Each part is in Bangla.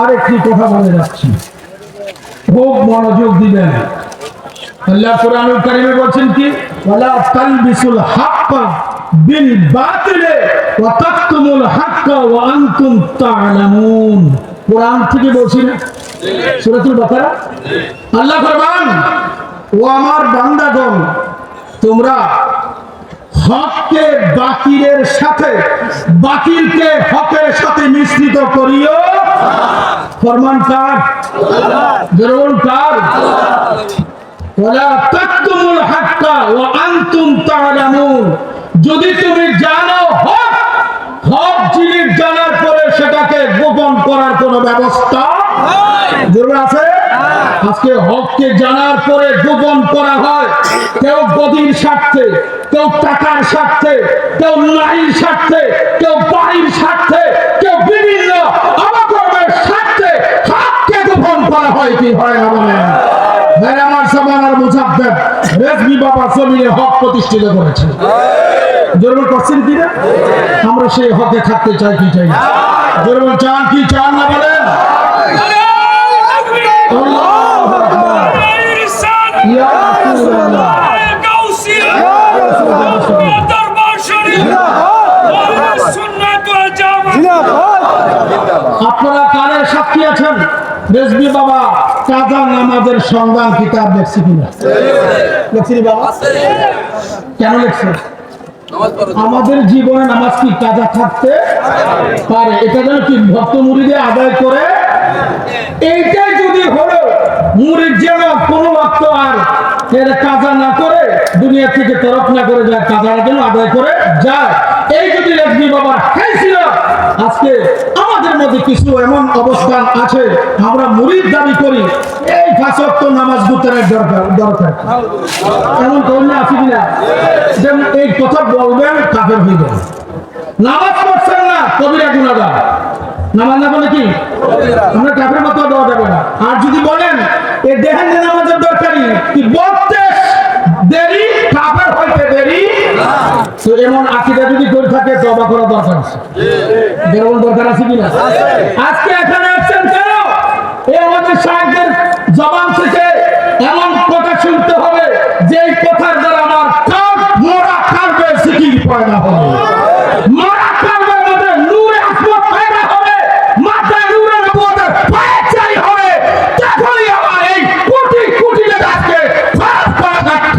আর একটি কথা বলে যাচ্ছি খুব মনোযোগ দিবেন। আল্লাহ কোরআনুল কারিমে বলছেন কি? বিল বাতিলে হাক্কা ওয়া আনতুম কোরআন থেকে সূরাতুল বাকারা? আল্লাহ ও আমার বান্দাগণ, তোমরা হককে বাকিরের সাথে বাকিরকে হকের সাথে মিশ্রিত করিও। ফরমান কার? জরুর কার? ওয়ালা তাকতুমুল হাক্কা ওয়া আনতুম তা'লামুন। যদি তুমি জানো হক হক জিনিস জানার পরে সেটাকে গোপন করার কোনো ব্যবস্থা জরুর আছে? আজকে হককে জানার পরে গোপন করা হয়। কেউ গদির স্বার্থে, কেউ টাকার স্বার্থে, কেউ নারীর স্বার্থে, কেউ বাড়ির স্বার্থে, কেউ বিভিন্ন অবকর্মের স্বার্থে হককে গোপন করা হয় কি? হয় না বলেন ভাই আমার সমানার মুসাফের রেজমি বাবা জমিনে হক প্রতিষ্ঠিত করেছে। জরুর করছেন কি না আমরা সেই হকে থাকতে চাই কি চাই জরুর চান কি চান না বলেন? রেজবি বাবা কাজা নামাজের সংগ্রাম কিতাব লেখছি কিনা? লেখছি বাবা? কেন লেখছে আমাদের জীবনে নামাজ কি কাজা থাকতে পারে? এটা যেন কি ভক্ত মুড়িদের আদায় করে? এইটাই যদি হলো, মুড়ির যেন কোনো ভক্ত আর এর কাজা না করে, দুনিয়া থেকে তরফ না করে যায়, কাজার যেন আদায় করে যায়। এই যদি লেখবি বাবা খাইছিল আজকে মধ্যে কিছু এমন অবস্থান আছে, আমরা মুড়ির দাবি করি, এই ফাঁসক্ত নামাজ গুতারের দরকার দরকার। এমন করলে আছে কিনা? যেমন এই কথা বলবেন, কাফের হয়ে যাবে। নামাজ পড়ছেন না, কবিরা গুণাগার নামাজ না বলে কি? আমরা কাফের মতো দেওয়া যাবে না। আর যদি বলেন, এ দেহেন নামাজের দরকারি কি বলতে এমন আকিদা যদি করে থাকে তবা করা দরকার আছে। বেরোন দরকার আছে কিনা? আজকে এখানে আসছেন কেন? এই আমাদের সাহেবদের জবান থেকে এমন কথা শুনতে হবে যে এই কথার দ্বারা আমার কাঠ মোড়া কাটবে সিকির পয়দা হবে মারা কাটবে মধ্যে নূরে আসমত পয়দা হবে মাথায় নূরে নবুয়তের পয়চাই হবে তখনই আমার এই কোটি কোটি টাকাকে খরচ করা দক্ষ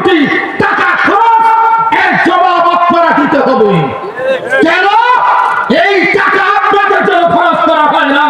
কোটি টাকা খরচ এর জবাব আপনারা দিতে হবে। কেন? এই টাকা আপনাদের জন্য খরচ করা হয় না।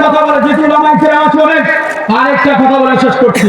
থেকে বলে জিতুল আমাকে আছে অনেক আরেকটা কথা বলে শেষ করছি